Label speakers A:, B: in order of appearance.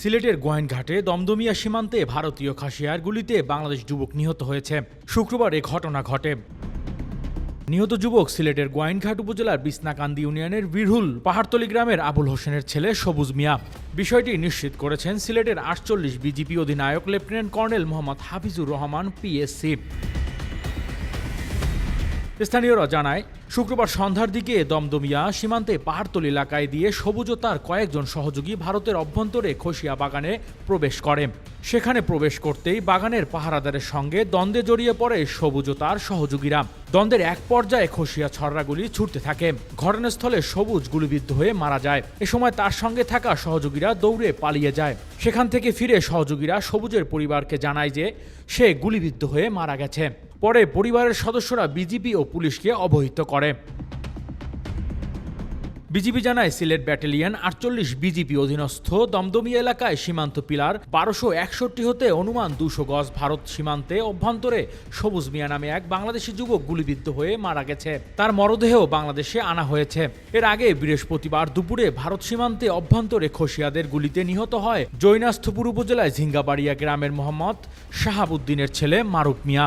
A: সিলেটের গোয়েনঘাটে দমদমিয়া সীমান্তে ভারতীয় খাসিয়ার গুলিতে বাংলাদেশ যুবক নিহত হয়েছে। শুক্রবার এ ঘটনা ঘটে। নিহত যুবক সিলেটের গোয়াইনঘাট উপজেলার বিসনাকান্দি ইউনিয়নের বিরহুল পাহাড়তলি গ্রামের আবুল হোসেনের ছেলে সবুজ মিয়া। বিষয়টি নিশ্চিত করেছেন সিলেটের আটচল্লিশ বিজিপি অধিনায়ক lieutenant colonel Mohammad Hafizur Rahman, PSC. স্থানীয়রা জানায়, শুক্রবার সন্ধ্যার দিকে দমদমিয়া সীমান্তে পাহাড়তলি এলাকায় দিয়ে সবুজ তার কয়েকজন সহযোগী ভারতের অভ্যন্তরে খসিয়া বাগানে প্রবেশ করে। সেখানে প্রবেশ করতেই বাগানের পাহারাদারের সঙ্গে দ্বন্দ্বে জড়িয়ে পড়ে সবুজ তার সহযোগীরা। দ্বন্দ্বের এক পর্যায়ে খসিয়া ছড়রাগুলি ছুটতে থাকে। ঘটনাস্থলে সবুজ গুলিবিদ্ধ হয়ে মারা যায়। এ সময় তার সঙ্গে থাকা সহযোগীরা দৌড়ে পালিয়ে যায়। সেখান থেকে ফিরে সহযোগীরা সবুজের পরিবারকে জানায় যে সে গুলিবিদ্ধ হয়ে মারা গেছে। পরে পরিবারের সদস্যরা বিজিপি ও পুলিশকে অবহিত করে। বিজিবি জানায়, সিলেট ব্যাটালিয়ন আটচল্লিশ বিজিপি অধীনস্থ দমদমি এলাকায় সীমান্ত পিলার বারোশো একষট্টি হতে অনুমান দুশো গজ ভারত সীমান্তে অভ্যন্তরে সবুজ মিয়া নামে এক বাংলাদেশি যুবক গুলিবিদ্ধ হয়ে মারা গেছে। তার মরদেহ বাংলাদেশে আনা হয়েছে। এর আগে বৃহস্পতিবার দুপুরে ভারত সীমান্তে অভ্যন্তরে খসিয়াদের গুলিতে নিহত হয় জৈনাস্থপুর উপজেলায় ঝিঙ্গাবাড়িয়া গ্রামের মোহাম্মদ শাহাবুদ্দিনের ছেলে Maruk Mia.